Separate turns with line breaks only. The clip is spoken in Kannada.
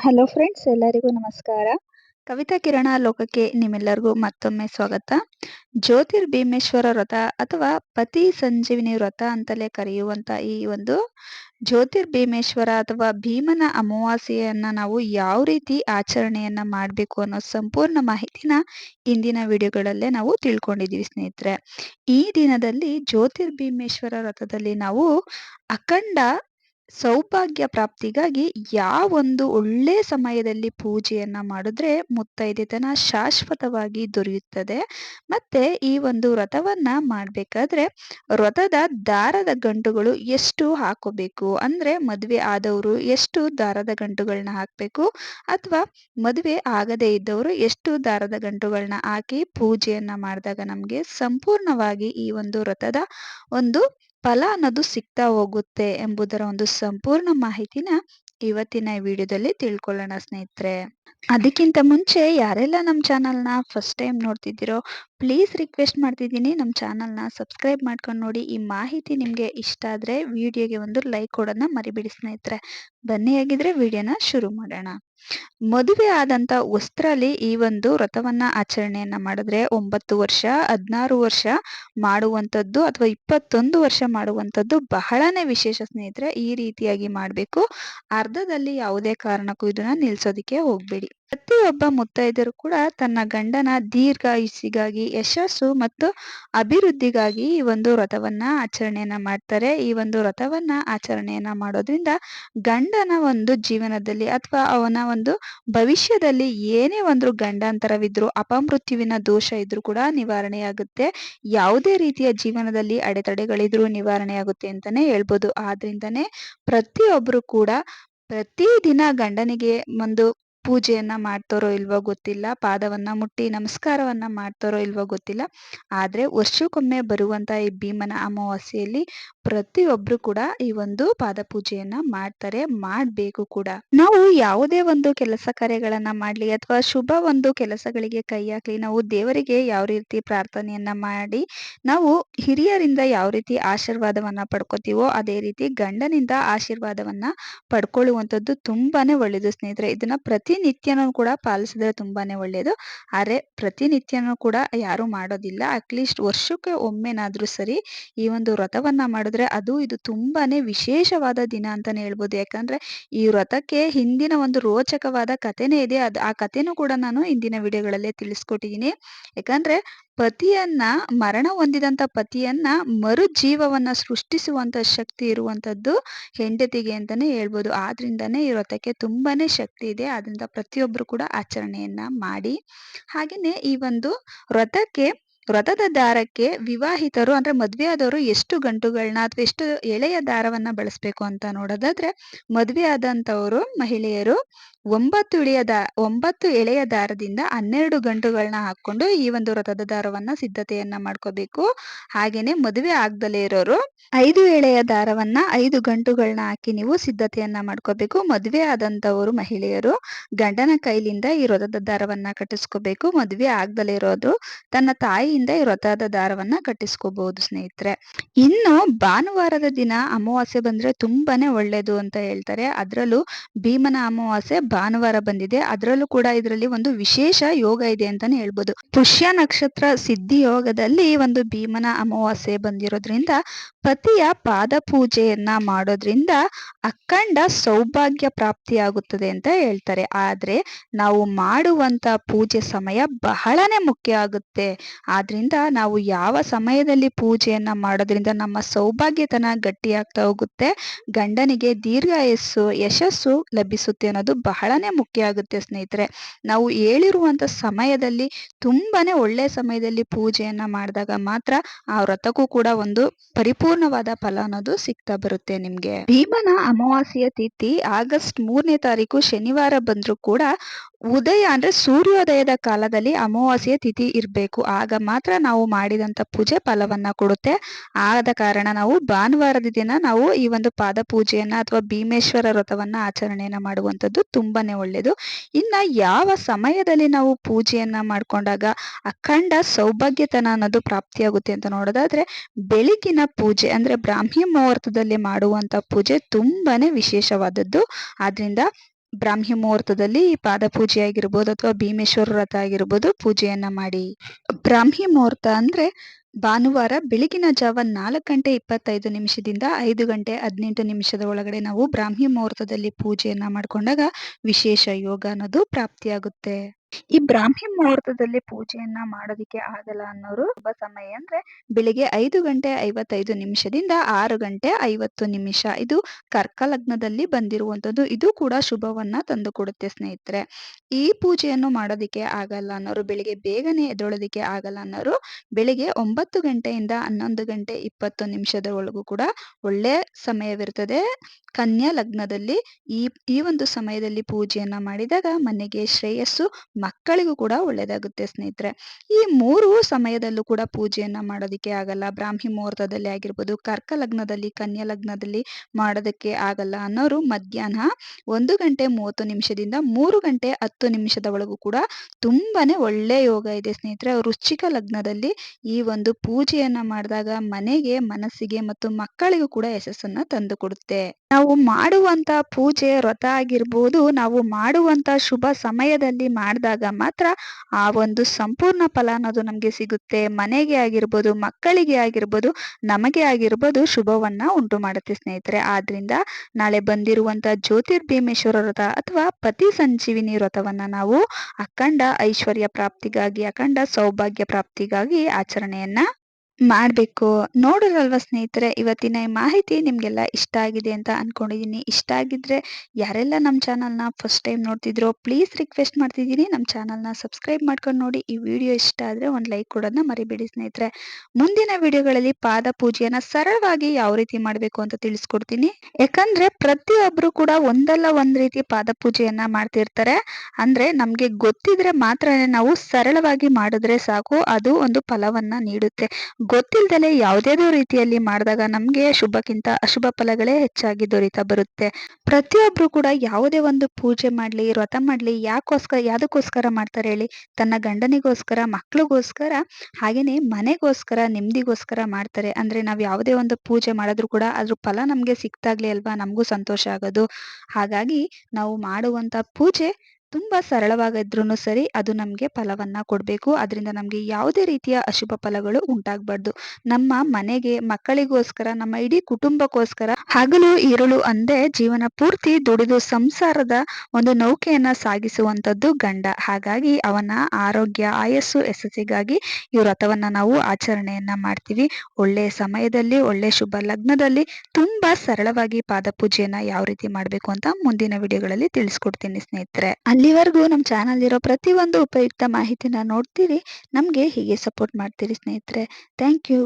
ಹಲೋ ಫ್ರೆಂಡ್ಸ್ ಎಲ್ಲರಿಗೂ ನಮಸ್ಕಾರ. ಕವಿತಾ ಕಿರಣ ಲೋಕಕ್ಕೆ ನಿಮ್ಮೆಲ್ಲರಿಗೂ ಮತ್ತೊಮ್ಮೆ ಸ್ವಾಗತ. ಜ್ಯೋತಿರ್ಭೀಮೇಶ್ವರ ವ್ರತ ಅಥವಾ ಪತಿ ಸಂಜೀವಿನಿ ವ್ರತ ಅಂತಲೇ ಕರೆಯುವಂತ ಈ ಒಂದು ಜ್ಯೋತಿರ್ಭೀಮೇಶ್ವರ ಅಥವಾ ಭೀಮನ ಅಮಾವಾಸ್ಯೆಯನ್ನ ನಾವು ಯಾವ ರೀತಿ ಆಚರಣೆಯನ್ನ ಮಾಡಬೇಕು ಅನ್ನೋ ಸಂಪೂರ್ಣ ಮಾಹಿತಿನ ಇಂದಿನ ವಿಡಿಯೋಗಳಲ್ಲೇ ನಾವು ತಿಳ್ಕೊಂಡಿದ್ದೀವಿ ಸ್ನೇಹಿತರೆ. ಈ ದಿನದಲ್ಲಿ ಜ್ಯೋತಿರ್ಭೀಮೇಶ್ವರ ವ್ರತದಲ್ಲಿ ನಾವು ಅಖಂಡ ಸೌಭಾಗ್ಯ ಪ್ರಾಪ್ತಿಗಾಗಿ ಯಾವೊಂದು ಒಳ್ಳೆ ಸಮಯದಲ್ಲಿ ಪೂಜೆಯನ್ನ ಮಾಡಿದ್ರೆ ಮುತ್ತೈದೆತನ ಶಾಶ್ವತವಾಗಿ ದೊರೆಯುತ್ತದೆ. ಮತ್ತೆ ಈ ಒಂದು ವ್ರತವನ್ನ ಮಾಡಬೇಕಾದ್ರೆ ವ್ರತದ ದಾರದ ಗಂಟುಗಳು ಎಷ್ಟು ಹಾಕೋಬೇಕು? ಅಂದ್ರೆ ಮದುವೆ ಆದವರು ಎಷ್ಟು ದಾರದ ಗಂಟುಗಳನ್ನ ಹಾಕಬೇಕು? ಅಥವಾ ಮದುವೆ ಆಗದೇ ಇದ್ದವರು ಎಷ್ಟು ದಾರದ ಗಂಟುಗಳನ್ನ ಹಾಕಿ ಪೂಜೆಯನ್ನ ಮಾಡಿದಾಗ ನಮಗೆ ಸಂಪೂರ್ಣವಾಗಿ ಈ ಒಂದು ವ್ರತದ ಒಂದು ಫಲ ಅನ್ನೋದು ಸಿಗ್ತಾ ಹೋಗುತ್ತೆ ಎಂಬುದರ ಒಂದು ಸಂಪೂರ್ಣ ಮಾಹಿತಿನ ಇವತ್ತಿನ ಈ ವಿಡಿಯೋದಲ್ಲಿ ತಿಳ್ಕೊಳ್ಳೋಣ ಸ್ನೇಹಿತರೆ. ಅದಕ್ಕಿಂತ ಮುಂಚೆ ಯಾರೆಲ್ಲ ನಮ್ಮ ಚಾನಲ್ನ ಫಸ್ಟ್ ಟೈಮ್ ನೋಡ್ತಿದ್ದೀರೋ ಪ್ಲೀಸ್ ರಿಕ್ವೆಸ್ಟ್ ಮಾಡ್ತಿದ್ದೀನಿ. ನಮ್ಮ ಚಾನಲ್ನ ಸಬ್ಸ್ಕ್ರೈಬ್ ಮಾಡ್ಕೊಂಡು ನೋಡಿ. ಈ ಮಾಹಿತಿ ನಿಮಗೆ ಇಷ್ಟ ಆದರೆ, ವಿಡಿಯೋಗೆ ಒಂದು ಲೈಕ್ ಕೊಡೋದನ್ನ ಮರಿಬಿಡಿ ಸ್ನೇಹಿತರೆ. ಬನ್ನಿ ಆಗಿದ್ರೆ ವಿಡಿಯೋನ ಶುರು ಮಾಡೋಣ. ಮದುವೆ ಆದಂತ ವಸ್ತ್ರಲಿ ಈ ಒಂದು ವ್ರತವನ್ನ ಆಚರಣೆಯನ್ನ ಮಾಡಿದ್ರೆ ಒಂಬತ್ತು ವರ್ಷ, ಹದಿನಾರು ವರ್ಷ ಮಾಡುವಂಥದ್ದು ಅಥವಾ ಇಪ್ಪತ್ತೊಂದು ವರ್ಷ ಮಾಡುವಂಥದ್ದು ಬಹಳನೇ ವಿಶೇಷ ಸ್ನೇಹಿತರೆ ಈ ರೀತಿಯಾಗಿ ಮಾಡಬೇಕು. ಅರ್ಧದಲ್ಲಿ ಯಾವುದೇ ಕಾರಣಕ್ಕೂ ಇದನ್ನ ನಿಲ್ಸೋದಿಕ್ಕೆ ಹೋಗ್ಬೇಡಿ. ಪ್ರತಿಯೊಬ್ಬ ಮುತ್ತೈದರು ಕೂಡ ತನ್ನ ಗಂಡನ ದೀರ್ಘಾಯುಸ್ಸಿಗಾಗಿ, ಯಶಸ್ಸು ಮತ್ತು ಅಭಿವೃದ್ಧಿಗಾಗಿ ಈ ಒಂದು ವ್ರತವನ್ನ ಆಚರಣೆಯನ್ನು ಮಾಡ್ತಾರೆ. ಈ ಒಂದು ವ್ರತವನ್ನ ಆಚರಣೆಯನ್ನು ಮಾಡೋದ್ರಿಂದ ಗಂಡನ ಒಂದು ಜೀವನದಲ್ಲಿ ಅಥವಾ ಅವನ ಒಂದು ಭವಿಷ್ಯದಲ್ಲಿ ಏನೇ ಒಂದು ಗಂಡಾಂತರವಿದ್ರು, ಅಪಮೃತ್ಯುವಿನ ದೋಷ ಇದ್ರೂ ಕೂಡ ನಿವಾರಣೆಯಾಗುತ್ತೆ. ಯಾವುದೇ ರೀತಿಯ ಜೀವನದಲ್ಲಿ ಅಡೆತಡೆಗಳಿದ್ರು ನಿವಾರಣೆಯಾಗುತ್ತೆ ಅಂತಾನೆ ಹೇಳ್ಬೋದು. ಆದ್ರಿಂದನೇ ಪ್ರತಿಯೊಬ್ಬರು ಕೂಡ ಪ್ರತಿದಿನ ಗಂಡನಿಗೆ ಒಂದು ಪೂಜೆಯನ್ನ ಮಾಡ್ತಾರೋ ಇಲ್ವೋ ಗೊತ್ತಿಲ್ಲ, ಪಾದವನ್ನ ಮುಟ್ಟಿ ನಮಸ್ಕಾರವನ್ನ ಮಾಡ್ತಾರೋ ಇಲ್ವೋ ಗೊತ್ತಿಲ್ಲ. ಆದ್ರೆ ವರ್ಷಕ್ಕೊಮ್ಮೆ ಬರುವಂತ ಈ ಭೀಮನ ಅಮಾವಾಸ್ಯೆಯಲ್ಲಿ ಪ್ರತಿಯೊಬ್ರು ಕೂಡ ಈ ಒಂದು ಪಾದ ಪೂಜೆಯನ್ನ ಮಾಡ್ತಾರೆ, ಮಾಡ್ಬೇಕು ಕೂಡ. ನಾವು ಯಾವುದೇ ಒಂದು ಕೆಲಸ ಕಾರ್ಯಗಳನ್ನ ಮಾಡ್ಲಿ ಅಥವಾ ಶುಭ ಒಂದು ಕೆಲಸಗಳಿಗೆ ಕೈ ಹಾಕ್ಲಿ, ನಾವು ದೇವರಿಗೆ ಯಾವ ರೀತಿ ಪ್ರಾರ್ಥನೆಯನ್ನ ಮಾಡಿ, ನಾವು ಹಿರಿಯರಿಂದ ಯಾವ ರೀತಿ ಆಶೀರ್ವಾದವನ್ನ ಪಡ್ಕೋತೀವೋ ಅದೇ ರೀತಿ ಗಂಡನಿಂದ ಆಶೀರ್ವಾದವನ್ನ ಪಡ್ಕೊಳ್ಳುವಂಥದ್ದು ತುಂಬಾನೇ ಒಳ್ಳೇದು ಸ್ನೇಹಿತರೆ. ಇದನ್ನ ಪ್ರತಿನಿತ್ಯನೂ ಕೂಡ ಪಾಲಿಸಿದ್ರೆ ತುಂಬಾನೇ ಒಳ್ಳೆಯದು ಆದರೆ ಪ್ರತಿನಿತ್ಯನೂ ಕೂಡ ಯಾರು ಮಾಡೋದಿಲ್ಲ. ಅಟ್ಲೀಸ್ಟ್ ವರ್ಷಕ್ಕೆ ಒಮ್ಮೆನಾದರೂ ಸರಿ ಈ ಒಂದು ವ್ರತವನ್ನ ಮಾಡಿದ್ರೆ ಅದು ಇದು ತುಂಬಾನೇ ವಿಶೇಷವಾದ ದಿನ ಅಂತಾನೆ ಹೇಳ್ಬೋದು. ಯಾಕಂದ್ರೆ ಈ ವ್ರತಕ್ಕೆ ಹಿಂದಿನ ಒಂದು ರೋಚಕವಾದ ಕಥೆನೇ ಇದೆ. ಅದು ಆ ಕಥೆನೂ ಕೂಡ ನಾನು ಹಿಂದಿನ ವಿಡಿಯೋಗಳಲ್ಲೇ ತಿಳಿಸ್ಕೊಟ್ಟಿದ್ದೀನಿ. ಯಾಕಂದ್ರೆ ಪತಿಯನ್ನ, ಮರಣ ಹೊಂದಿದಂತ ಪತಿಯನ್ನ ಮರು ಜೀವವನ್ನ ಸೃಷ್ಟಿಸುವಂತ ಶಕ್ತಿ ಇರುವಂತದ್ದು ಹೆಂಡತಿಗೆ ಅಂತಾನೆ ಹೇಳ್ಬೋದು. ಆದ್ರಿಂದಾನೇ ಈ ವ್ರತಕ್ಕೆ ತುಂಬಾನೇ ಶಕ್ತಿ ಇದೆ. ಆದ್ರಿಂದ ಪ್ರತಿಯೊಬ್ಬರು ಕೂಡ ಆಚರಣೆಯನ್ನ ಮಾಡಿ. ಹಾಗೆಯೇ ಈ ಒಂದು ವ್ರತಕ್ಕೆ ವ್ರತದ ದಾರಕ್ಕೆ ವಿವಾಹಿತರು ಅಂದ್ರೆ ಮದ್ವೆ ಆದವರು ಎಷ್ಟು ಗಂಟುಗಳನ್ನ ಅಥವಾ ಎಷ್ಟು ಎಳೆಯ ದಾರವನ್ನ ಬಳಸಬೇಕು ಅಂತ ನೋಡೋದಾದ್ರೆ ಮದ್ವೆ ಆದಂಥವರು ಮಹಿಳೆಯರು ಒಂಬತ್ತು ಇಳಿಯ ಒಂಬತ್ತು ಎಳೆಯ ದಾರದಿಂದ ಹನ್ನೆರಡು ಗಂಟುಗಳನ್ನ ಹಾಕೊಂಡು ಈ ಒಂದು ವ್ರತದ ದಾರವನ್ನ ಸಿದ್ಧತೆಯನ್ನ ಮಾಡ್ಕೋಬೇಕು. ಹಾಗೇನೆ ಮದುವೆ ಆಗ್ದಲೇ ಇರೋರು ಐದು ಎಳೆಯ ದಾರವನ್ನ ಐದು ಗಂಟುಗಳನ್ನ ಹಾಕಿ ನೀವು ಸಿದ್ಧತೆಯನ್ನ ಮಾಡ್ಕೋಬೇಕು. ಮದುವೆ ಆದಂತವರು ಮಹಿಳೆಯರು ಗಂಡನ ಕೈಲಿಂದ ಈ ವ್ರತದ ದಾರವನ್ನ ಕಟ್ಟಿಸ್ಕೋಬೇಕು. ಮದುವೆ ಆಗ್ದಲೇ ಇರೋದು ತನ್ನ ತಾಯಿಯಿಂದ ಈ ವ್ರತದ ದಾರವನ್ನ ಕಟ್ಟಿಸ್ಕೋಬಹುದು ಸ್ನೇಹಿತರೆ. ಇನ್ನು ಭಾನುವಾರದ ದಿನ ಅಮಾವಾಸ್ಯೆ ಬಂದ್ರೆ ತುಂಬಾನೇ ಒಳ್ಳೇದು ಅಂತ ಹೇಳ್ತಾರೆ. ಅದ್ರಲ್ಲೂ ಭೀಮನ ಅಮಾವಾಸ್ಯೆ ಭಾನುವಾರ ಬಂದಿದೆ. ಅದರಲ್ಲೂ ಕೂಡ ಇದರಲ್ಲಿ ಒಂದು ವಿಶೇಷ ಯೋಗ ಇದೆ ಅಂತಾನೆ ಹೇಳ್ಬೋದು. ಪುಷ್ಯ ನಕ್ಷತ್ರ ಸಿದ್ಧಿ ಯೋಗದಲ್ಲಿ ಒಂದು ಭೀಮನ ಅಮಾವಾಸ್ಯೆ ಬಂದಿರೋದ್ರಿಂದ ಪತಿಯ ಪಾದ ಪೂಜೆಯನ್ನ ಮಾಡೋದ್ರಿಂದ ಅಖಂಡ ಸೌಭಾಗ್ಯ ಪ್ರಾಪ್ತಿಯಾಗುತ್ತದೆ ಅಂತ ಹೇಳ್ತಾರೆ. ಆದ್ರೆ ನಾವು ಮಾಡುವಂತ ಪೂಜೆ ಸಮಯ ಬಹಳನೇ ಮುಖ್ಯ ಆಗುತ್ತೆ. ಆದ್ರಿಂದ ನಾವು ಯಾವ ಸಮಯದಲ್ಲಿ ಪೂಜೆಯನ್ನ ಮಾಡೋದ್ರಿಂದ ನಮ್ಮ ಸೌಭಾಗ್ಯತನ ಗಟ್ಟಿಯಾಗ್ತಾ ಹೋಗುತ್ತೆ. ಗಂಡನಿಗೆ ದೀರ್ಘಾಯಸ್ಸು ಯಶಸ್ಸು ಲಭಿಸುತ್ತೆ ಅನ್ನೋದು ಬಹಳನೇ ಮುಖ್ಯ ಆಗುತ್ತೆ ಸ್ನೇಹಿತರೆ. ನಾವು ಹೇಳಿರುವಂತ ಸಮಯದಲ್ಲಿ ತುಂಬಾನೇ ಒಳ್ಳೆ ಸಮಯದಲ್ಲಿ ಪೂಜೆಯನ್ನ ಮಾಡಿದಾಗ ಮಾತ್ರ ಆ ವ್ರತಕ್ಕೂ ಕೂಡ ಒಂದು ಪರಿಪೂರ್ಣವಾದ ಫಲ ಅನ್ನೋದು ಸಿಗ್ತಾ ಬರುತ್ತೆ ನಿಮ್ಗೆ. ಭೀಮನ ಅಮಾವಾಸ್ಯೆಯ ತಿಥಿ ಆಗಸ್ಟ್ ಮೂರನೇ ತಾರೀಕು ಶನಿವಾರ ಬಂದ್ರು ಕೂಡ ಉದಯ ಅಂದ್ರೆ ಸೂರ್ಯೋದಯದ ಕಾಲದಲ್ಲಿ ಅಮಾವಾಸ್ಯೆ ತಿಥಿ ಇರಬೇಕು. ಆಗ ಮಾತ್ರ ನಾವು ಮಾಡಿದಂತ ಪೂಜೆ ಫಲವನ್ನ ಕೊಡುತ್ತೆ. ಆದ ಕಾರಣ ನಾವು ಭಾನುವಾರದ ದಿನ ನಾವು ಈ ಒಂದು ಪಾದ ಪೂಜೆಯನ್ನ ಅಥವಾ ಭೀಮೇಶ್ವರ ವ್ರತವನ್ನ ಆಚರಣೆಯನ್ನ ಮಾಡುವಂಥದ್ದು ತುಂಬಾನೇ ಒಳ್ಳೇದು. ಇನ್ನ ಯಾವ ಸಮಯದಲ್ಲಿ ನಾವು ಪೂಜೆಯನ್ನ ಮಾಡಿಕೊಂಡಾಗ ಅಖಂಡ ಸೌಭಾಗ್ಯತನ ಅನ್ನೋದು ಪ್ರಾಪ್ತಿಯಾಗುತ್ತೆ ಅಂತ ನೋಡೋದಾದ್ರೆ ಬೆಳಗಿನ ಪೂಜೆ ಅಂದ್ರೆ ಬ್ರಾಹ್ಮಿ ಮುಹೂರ್ತದಲ್ಲಿ ಮಾಡುವಂತ ಪೂಜೆ ತುಂಬಾನೇ ವಿಶೇಷವಾದದ್ದು. ಆದ್ರಿಂದ ಬ್ರಾಹ್ಮಿ ಮುಹೂರ್ತದಲ್ಲಿ ಪಾದ ಪೂಜೆ ಆಗಿರ್ಬೋದು ಅಥವಾ ಭೀಮೇಶ್ವರ ವ್ರತ ಆಗಿರ್ಬೋದು ಪೂಜೆಯನ್ನ ಮಾಡಿ. ಬ್ರಾಹ್ಮಿ ಮುಹೂರ್ತ ಅಂದ್ರೆ ಭಾನುವಾರ ಬೆಳಗಿನ ಜಾವ ನಾಲ್ಕು ಗಂಟೆ ಇಪ್ಪತ್ತೈದು ನಿಮಿಷದಿಂದ ಐದು ಗಂಟೆ ಹದಿನೆಂಟು ನಿಮಿಷದ ಒಳಗಡೆ ನಾವು ಬ್ರಾಹ್ಮಿ ಮುಹೂರ್ತದಲ್ಲಿ ಪೂಜೆಯನ್ನ ಮಾಡ್ಕೊಂಡಾಗ ವಿಶೇಷ ಯೋಗ ಅನ್ನೋದು ಪ್ರಾಪ್ತಿಯಾಗುತ್ತೆ. ಈ ಬ್ರಾಹ್ಮಿ ಮುಹೂರ್ತದಲ್ಲಿ ಪೂಜೆಯನ್ನ ಮಾಡೋದಿಕ್ಕೆ ಆಗಲ್ಲ ಅನ್ನೋರು ಶುಭ ಸಮಯ. ಅಂದ್ರೆ ಬೆಳಿಗ್ಗೆ ಐದು ಗಂಟೆ ಐವತ್ತೈದು ನಿಮಿಷದಿಂದ ಆರು ಗಂಟೆ ಐವತ್ತು ನಿಮಿಷ. ಇದು ಕರ್ಕ ಲಗ್ನದಲ್ಲಿ ಬಂದಿರುವಂತದ್ದು ಇದು ಕೂಡ ಶುಭವನ್ನ ತಂದು ಕೊಡುತ್ತೆ ಸ್ನೇಹಿತರೆ. ಈ ಪೂಜೆಯನ್ನು ಮಾಡೋದಿಕ್ಕೆ ಆಗಲ್ಲ ಅನ್ನೋರು, ಬೆಳಿಗ್ಗೆ ಬೇಗನೆ ಎದ್ದೊಳೋದಿಕ್ಕೆ ಆಗಲ್ಲ ಅನ್ನೋರು, ಬೆಳಿಗ್ಗೆ ಒಂಬತ್ತು ಗಂಟೆಯಿಂದ ಹನ್ನೊಂದು ಗಂಟೆ ಇಪ್ಪತ್ತು ಒಳಗೂ ಕೂಡ ಒಳ್ಳೆ ಸಮಯವಿರ್ತದೆ. ಕನ್ಯಾ ಲಗ್ನದಲ್ಲಿ ಈ ಈ ಒಂದು ಸಮಯದಲ್ಲಿ ಪೂಜೆಯನ್ನ ಮಾಡಿದಾಗ ಮನೆಗೆ ಶ್ರೇಯಸ್ಸು ಮಕ್ಕಳಿಗೂ ಕೂಡ ಒಳ್ಳೇದಾಗುತ್ತೆ ಸ್ನೇಹಿತರೆ. ಈ ಮೂರು ಸಮಯದಲ್ಲೂ ಕೂಡ ಪೂಜೆಯನ್ನ ಮಾಡೋದಿಕ್ಕೆ ಆಗಲ್ಲ. ಬ್ರಾಹ್ಮಿ ಮುಹೂರ್ತದಲ್ಲಿ ಆಗಿರ್ಬೋದು ಕರ್ಕ ಲಗ್ನದಲ್ಲಿ ಕನ್ಯಾ ಲಗ್ನದಲ್ಲಿ ಮಾಡೋದಕ್ಕೆ ಆಗಲ್ಲ ಅನ್ನೋರು ಮಧ್ಯಾಹ್ನ ಒಂದು ಗಂಟೆ ಮೂವತ್ತು ನಿಮಿಷದಿಂದ ಮೂರು ಗಂಟೆ ಹತ್ತು ನಿಮಿಷದ ಒಳಗೂ ಕೂಡ ತುಂಬಾನೇ ಒಳ್ಳೆ ಯೋಗ ಇದೆ ಸ್ನೇಹಿತರೆ. ವೃಶ್ಚಿಕ ಲಗ್ನದಲ್ಲಿ ಈ ಒಂದು ಪೂಜೆಯನ್ನ ಮಾಡಿದಾಗ ಮನೆಗೆ, ಮನಸ್ಸಿಗೆ ಮತ್ತು ಮಕ್ಕಳಿಗೂ ಕೂಡ ಯಶಸ್ಸನ್ನ ತಂದು ಕೊಡುತ್ತೆ. ನಾವು ಮಾಡುವಂತ ಪೂಜೆ ವ್ರತ ಆಗಿರ್ಬೋದು, ನಾವು ಮಾಡುವಂತ ಶುಭ ಸಮಯದಲ್ಲಿ ಮಾಡಿದಾಗ ಮಾತ್ರ ಆ ಒಂದು ಸಂಪೂರ್ಣ ಫಲ ಅನ್ನೋದು ನಮಗೆ ಸಿಗುತ್ತೆ. ಮನೆಗೆ ಆಗಿರ್ಬೋದು, ಮಕ್ಕಳಿಗೆ ಆಗಿರ್ಬೋದು, ನಮಗೆ ಆಗಿರ್ಬೋದು ಶುಭವನ್ನ ಉಂಟು ಮಾಡುತ್ತೆ ಸ್ನೇಹಿತರೆ. ಆದ್ರಿಂದ ನಾಳೆ ಬಂದಿರುವಂತ ಜ್ಯೋತಿರ್ಭೀಮೇಶ್ವರ ವ್ರತ ಅಥವಾ ಪತಿ ಸಂಜೀವಿನಿ ವ್ರತವನ್ನ ನಾವು ಅಖಂಡ ಐಶ್ವರ್ಯ ಪ್ರಾಪ್ತಿಗಾಗಿ, ಅಖಂಡ ಸೌಭಾಗ್ಯ ಪ್ರಾಪ್ತಿಗಾಗಿ ಆಚರಣೆಯನ್ನ ಮಾಡಬೇಕು. ನೋಡೋರಲ್ವ ಸ್ನೇಹಿತರೆ, ಇವತ್ತಿನ ಈ ಮಾಹಿತಿ ನಿಮಗೆಲ್ಲ ಇಷ್ಟ ಆಗಿದೆ ಅಂತ ಅಂದ್ಕೊಂಡಿದ್ದೀನಿ ಇಷ್ಟ ಆಗಿದ್ರೆ ಯಾರೆಲ್ಲ ನಮ್ಮ ಚಾನಲ್ನ ಫಸ್ಟ್ ಟೈಮ್ ನೋಡ್ತಿದ್ರೋ, ಪ್ಲೀಸ್ ರಿಕ್ವೆಸ್ಟ್ ಮಾಡ್ತಿದ್ದೀನಿ ನಮ್ಮ ಚಾನೆಲ್‌ನ ಸಬ್ಸ್ಕ್ರೈಬ್ ಮಾಡ್ಕೊಂಡು ನೋಡಿ. ಈ ವಿಡಿಯೋ ಇಷ್ಟ ಆದ್ರೆ ಒಂದು ಲೈಕ್ ಕೊಡೋದನ್ನ ಮರಿಬೇಡಿ ಸ್ನೇಹಿತರೆ. ಮುಂದಿನ ವಿಡಿಯೋಗಳಲ್ಲಿ ಪಾದ ಪೂಜೆಯನ್ನು ಸರಳವಾಗಿ ಯಾವ ರೀತಿ ಮಾಡಬೇಕು ಅಂತ ತಿಳಿಸ್ಕೊಡ್ತೀನಿ. ಯಾಕಂದ್ರೆ ಪ್ರತಿಯೊಬ್ಬರು ಕೂಡ ಒಂದಲ್ಲ ಒಂದು ರೀತಿ ಪಾದ ಪೂಜೆಯನ್ನ ಮಾಡ್ತಿರ್ತಾರೆ. ಅಂದ್ರೆ ನಮಗೆ ಗೊತ್ತಿದ್ರೆ ಮಾತ್ರ ನಾವು ಸರಳವಾಗಿ ಮಾಡಿದ್ರೆ ಸಾಕು. ಅದು ಒಂದು ಫಲವನ್ನ ನೀಡುತ್ತೆ. ಗೊತ್ತಿಲ್ದಲೆ ಯಾವುದೇದೋ ರೀತಿಯಲ್ಲಿ ಮಾಡಿದಾಗ ನಮಗೆ ಶುಭಕ್ಕಿಂತ ಅಶುಭ ಫಲಗಳೇ ಹೆಚ್ಚಾಗಿ ದೊರೀತಾ ಬರುತ್ತೆ. ಪ್ರತಿಯೊಬ್ರು ಕೂಡ ಯಾವುದೇ ಒಂದು ಪೂಜೆ ಮಾಡಲಿ, ವ್ರತ ಮಾಡಲಿ ಯಾಕೋಸ್ಕರ ಯಾವುದಕ್ಕೋಸ್ಕರ ಮಾಡ್ತಾರೆ ಹೇಳಿ? ತನ್ನ ಗಂಡನಿಗೋಸ್ಕರ, ಮಕ್ಳಿಗೋಸ್ಕರ, ಹಾಗೇನೆ ಮನೆಗೋಸ್ಕರ, ನೆಮ್ಮದಿಗೋಸ್ಕರ ಮಾಡ್ತಾರೆ. ಅಂದ್ರೆ ನಾವು ಯಾವುದೇ ಒಂದು ಪೂಜೆ ಮಾಡಿದ್ರು ಕೂಡ ಅದ್ರ ಫಲ ನಮಗೆ ಸಿಕ್ತಾಗ್ಲಿ ಅಲ್ವಾ? ನಮಗೂ ಸಂತೋಷ ಆಗೋದು. ಹಾಗಾಗಿ ನಾವು ಮಾಡುವಂತ ಪೂಜೆ ತುಂಬಾ ಸರಳವಾಗಿದ್ರೂ ಸರಿ ಅದು ನಮಗೆ ಫಲವನ್ನ ಕೊಡಬೇಕು. ಅದರಿಂದ ನಮಗೆ ಯಾವುದೇ ರೀತಿಯ ಅಶುಭ ಫಲಗಳು ಉಂಟಾಗಬಾರ್ದು. ನಮ್ಮ ಮನೆಗೆ, ಮಕ್ಕಳಿಗೋಸ್ಕರ, ನಮ್ಮ ಇಡೀ ಕುಟುಂಬಕ್ಕೋಸ್ಕರ ಹಗಲು ಇರುಳು ಅಂದೇ ಜೀವನ ಪೂರ್ತಿ ದುಡಿದು ಸಂಸಾರದ ಒಂದು ನೌಕೆಯನ್ನ ಸಾಗಿಸುವಂತದ್ದು ಗಂಡ. ಹಾಗಾಗಿ ಅವನ ಆರೋಗ್ಯ, ಆಯಸ್ಸು, ಯಶಸ್ಸಿಗಾಗಿ ಈ ವ್ರತವನ್ನ ನಾವು ಆಚರಣೆಯನ್ನ ಮಾಡ್ತೀವಿ. ಒಳ್ಳೆ ಸಮಯದಲ್ಲಿ, ಒಳ್ಳೆ ಶುಭ ಲಗ್ನದಲ್ಲಿ ತುಂಬಾ ಸರಳವಾಗಿ ಪಾದ ಪೂಜೆಯನ್ನ ಯಾವ ರೀತಿ ಮಾಡಬೇಕು ಅಂತ ಮುಂದಿನ ವಿಡಿಯೋಗಳಲ್ಲಿ ತಿಳಿಸ್ಕೊಡ್ತೀನಿ ಸ್ನೇಹಿತರೆ. ಅಲ್ಲಿವರೆಗೂ ನಮ್ಮ ಚಾನಲ್ ಇರೋ ಪ್ರತಿಯೊಂದು ಉಪಯುಕ್ತ ಮಾಹಿತಿನ ನೋಡ್ತೀರಿ, ನಮಗೆ ಹೀಗೆ ಸಪೋರ್ಟ್ ಮಾಡ್ತೀರಿ ಸ್ನೇಹಿತರೆ. Thank you